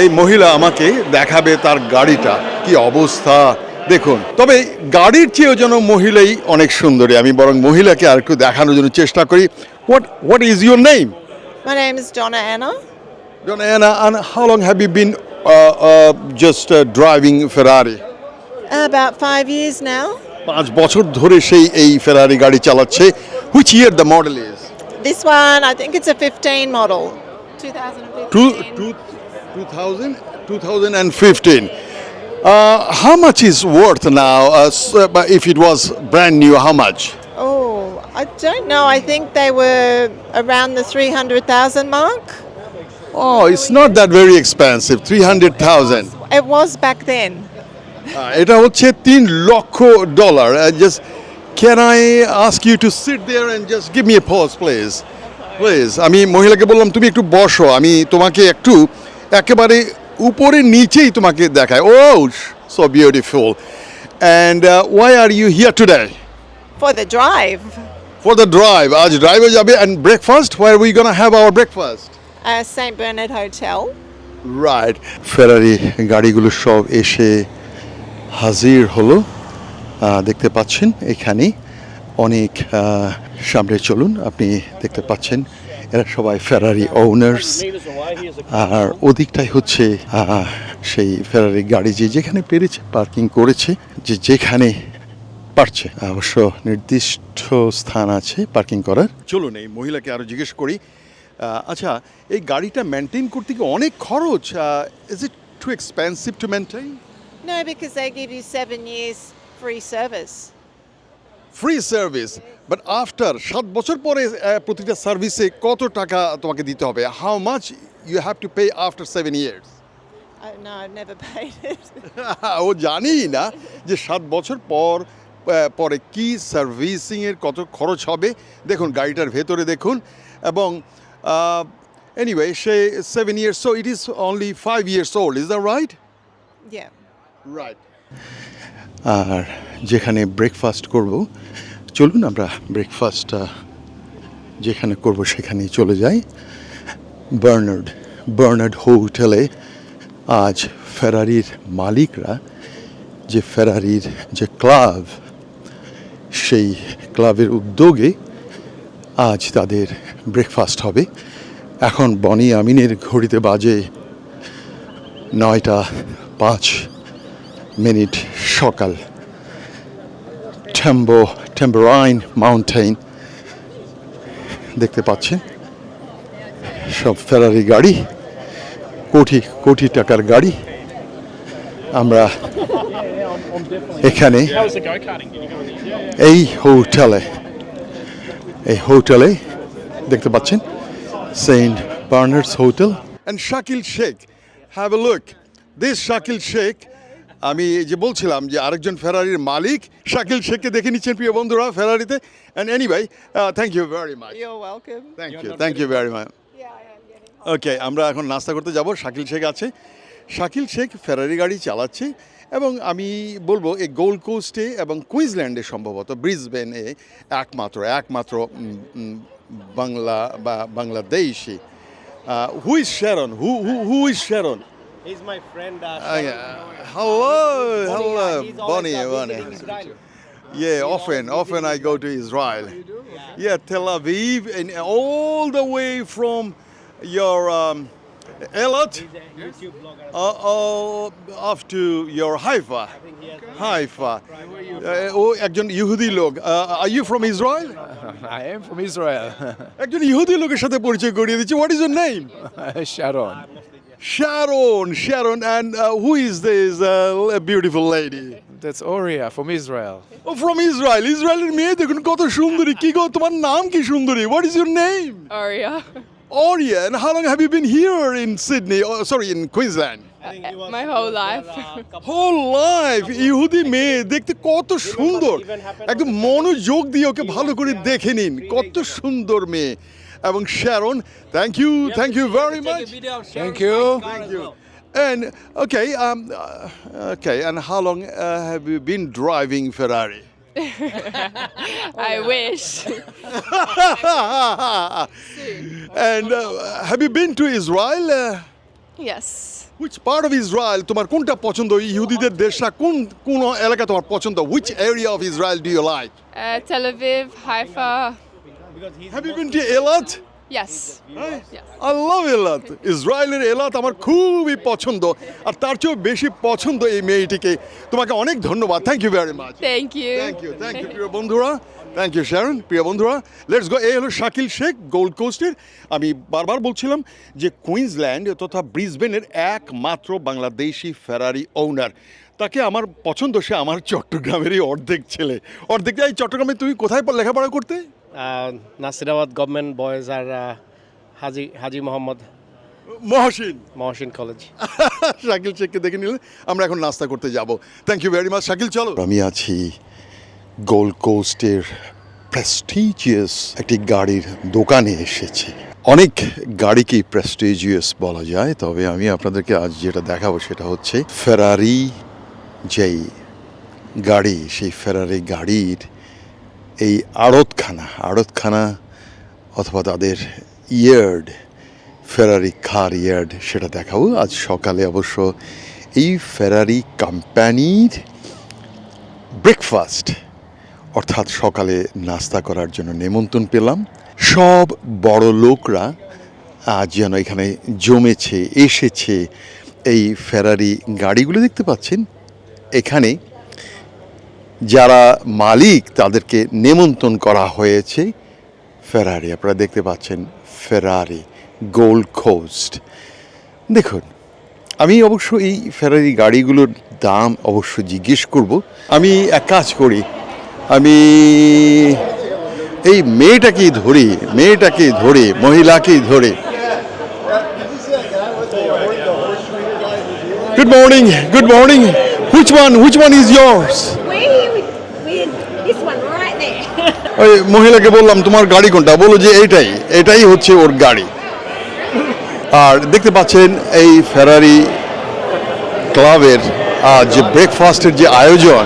এই মহিলা আমাকে দেখাবে তার গাড়িটা কি অবস্থা দেখুন তবে গাড়ির চেয়েও যেন মহিলাই অনেক সুন্দরী আমি বরং মহিলাকে আর একটু দেখানোর জন্য চেষ্টা করি what what is your name My name is Donna Anna. Anna, and how long have you been uh, uh, just uh, driving Ferrari? About five years now. পাঁচ বছর ধরে সেই এই ফেরারি গাড়ি চালাচ্ছে which year the model is This one, I think it's a 15 model. 2015. Two, two, 2000, 2015. Uh, how much is worth now? Uh, s- uh, but if it was brand new, how much? Oh, I don't know. I think they were around the 300,000 mark. Oh, it's not that very expensive. 300,000. It was back then. Uh, এটা হচ্ছে তিন lakh dollar just can I ask you to sit there and just give me a pause please please আমি মহিলাকে বললাম তুমি একটু বসো আমি তোমাকে একটু একেবারে উপরে নিচেই তোমাকে দেখায় ও so beautiful and why are you here today For the drive. For the drive আজ ড্রাইভে যাবে and breakfast where we gonna have our breakfast St. Bernard Hotel. Right Ferrari গাড়িগুলো সব এসে হাজির হলো। দেখতে পাচ্ছেন এখানে অনেক সামনে চলুন। আপনি দেখতে পাচ্ছেন এরা সবাই ফেরারি ওনার্স আর ওদিকটাই হচ্ছে সেই ফেরারি গাড়ি যে যেখানে পেরেছে পার্কিং করেছে যে যেখানে পারছে। অবশ্য নির্দিষ্ট স্থান আছে পার্কিং করার। চলুন এই মহিলাকে আরও জিজ্ঞেস করি। আচ্ছা এই গাড়িটা মেনটেন করতে কি অনেক খরচ? Is it too expensive to maintain No, because they give you seven years free service. Free service but after সাত বছর পরে প্রতিটা সার্ভিসে কত টাকা তোমাকে দিতে হবে how much you have to pay after seven years no, I've never paid it. ও জানি না যে সাত বছর পর পরে কি সার্ভিসিংয়ের কত খরচ হবে দেখুন গাড়িটার ভেতরে দেখুন এবং anyway say seven years so it is only five years old is the right yeah. আর যেখানে ব্রেকফাস্ট করব, চলুন আমরা ব্রেকফাস্ট যেখানে করব সেখানেই চলে যাই। বার্নার্ড বার্নার্ড হোটেলে আজ ফেরারির মালিকরা যে ফেরারির যে ক্লাব সেই ক্লাবের উদ্যোগে আজ তাদের ব্রেকফাস্ট হবে। এখন বনি আমিনের ঘড়িতে বাজে নয়টা পাঁচ। মিনিট সকাল। টেম্বো টেম্বোরাইন মাউন্টেন দেখতে পাচ্ছেন, সব ফেরারি গাড়ি, কোটি কোটি টাকার গাড়ি। আমরা এখানে? এই হোটেলে এই হোটেলে দেখতে পাচ্ছেন, saint Bernard's hotel. And Shakil Sheikh have a look this Shakil Sheikh আমি যে বলছিলাম যে আরেকজন ফেরারির মালিক শাকিল শেখকে দেখে নিচ্ছেন প্রিয় বন্ধুরা ফেরারিতে and anyway thank you very much thank you thank you very much okay আমরা এখন নাস্তা করতে যাব। শাকিল শেখ আছে। শাকিল শেখ ফেরারি গাড়ি চালাচ্ছে এবং আমি বলব এই গোল্ড কোস্টে এবং কুইজল্যান্ডে সম্ভবত ব্রিসবেনে একমাত্র একমাত্র বাংলা বা Bangladeshi who is Sharon who who who is Sharon He's my friend. Uh, Bonnie, uh, he's always, বনি uh, বনি visiting Israel. Yeah, often, often I go to Israel. Yeah, Tel Aviv, and all the way from your um, a uh, uh, up to your Haifa. Haifa. Uh, একজন ইহুদি লোক are you from Israel I am from Israel. একজন ইহুদি লোকের সাথে পরিচয় করিয়ে দিচ্ছি what is your name Sharon. Sharon Sharon and uh, who is this uh, beautiful lady That's Oria from Israel. ও ফ্রম ইসরায়েল ইসরায়েলের মেয়ে দেখুন কত সুন্দরী কি গো তোমার নাম কি সুন্দরী what is your name Aria. Oria, and how long have you been here in Sydney? Oh, sorry, in Queensland. My whole life. uh, Whole life, ইহুদি মেয়ে দেখতে কত সুন্দর একদম মনোযোগ দিয়ে ওকে ভালো করে দেখে নিন কত সুন্দর মেয়ে এবং Sharon thank you thank you very much of you. Thank as you. well. And okay, um, uh, okay, and how long uh, have you been driving Ferrari? I wish. and uh, have you been to Israel? Uh, Yes. Which part of Israel তোমার কোনটা পছন্দ ইহুদিদের দেশ না কোন কোন এলাকা তোমার পছন্দ which area of Israel do you like Uh, Tel Aviv, Haifa. Because he's have you been to Eilat Yes. Yes. I love Eilat ইসরায়েলের এলাত আমার খুবই পছন্দ। আর তার চেয়েও বেশি পছন্দ এই মেয়েটিকে। তোমাকে অনেক ধন্যবাদ। Thank you very much Thank you. Thank you thank you প্রিয় বন্ধুরা। থ্যাংক ইউ শ্যারন প্রিয় বন্ধুরা। লেটস গো এই হলো শাকিল শেখ গোল্ড কোস্টের আমি বারবার বলছিলাম যে কুইন্সল্যান্ড তথা ব্রিসবেনের একমাত্র বাংলাদেশি ফেরারি ওনার তাকে আমার পছন্দ সে আমার চট্টগ্রামেরই অর্ধেক ছেলে। অর্ধেক এই চট্টগ্রামে তুমি কোথায় পড়- লেখাপড়া করতে? Uh, গভর্নমেন্ট Government আর হাজি হাজি মোহাম্মদ মহসিন। Mohsin College. শাকিল শেখকে দেখে নিলে আমরা এখন নাস্তা করতে যাব। Thank you very much Shakil চলো। আমি আছি গোল্ড কোস্টের প্রেস্টিজিয়াস একটি গাড়ির দোকানে এসেছি। অনেক গাড়িকেই প্রেস্টিজিয়াস বলা যায় তবে আমি আপনাদেরকে আজ যেটা দেখাবো সেটা হচ্ছে ফেরারি যেই গাড়ি সেই ফেরারি গাড়ির এই আড়তখানা আড়তখানা অথবা তাদের ইয়ার্ড, ফেরারি কার ইয়ার্ড সেটা দেখাবো। আজ সকালে অবশ্য এই ফেরারি কোম্পানির ব্রেকফাস্ট, অর্থাৎ সকালে নাস্তা করার জন্য নেমন্তন্ন পেলাম। সব বড় লোকরা আজ যেন এখানে জমেছে, এসেছে। এই ফেরারি গাড়িগুলো দেখতে পাচ্ছেন? এখানে যারা মালিক, তাদেরকে নেমন্তন্ন করা হয়েছে ফেরারি আপনারা দেখতে পাচ্ছেন ফেরারি গোল্ড কোস্ট দেখুন, আমি অবশ্য এই ফেরারি গাড়িগুলোর দাম অবশ্য জিজ্ঞেস করব। আমি এক কাজ করি, আমি এই মেয়েটাকেই ধরি মেয়েটাকে ধরে, মহিলাকেই ধরে। Good morning good morning which one which one is years this one right there. ওই মহিলাকে বললাম, তোমার গাড়ি কোনটা বলো যে, এইটাই এটাই হচ্ছে ওর গাড়ি আর দেখতে পাচ্ছেন, এই ফেরারি ক্লাবের যে ব্রেকফাস্টের যে আয়োজন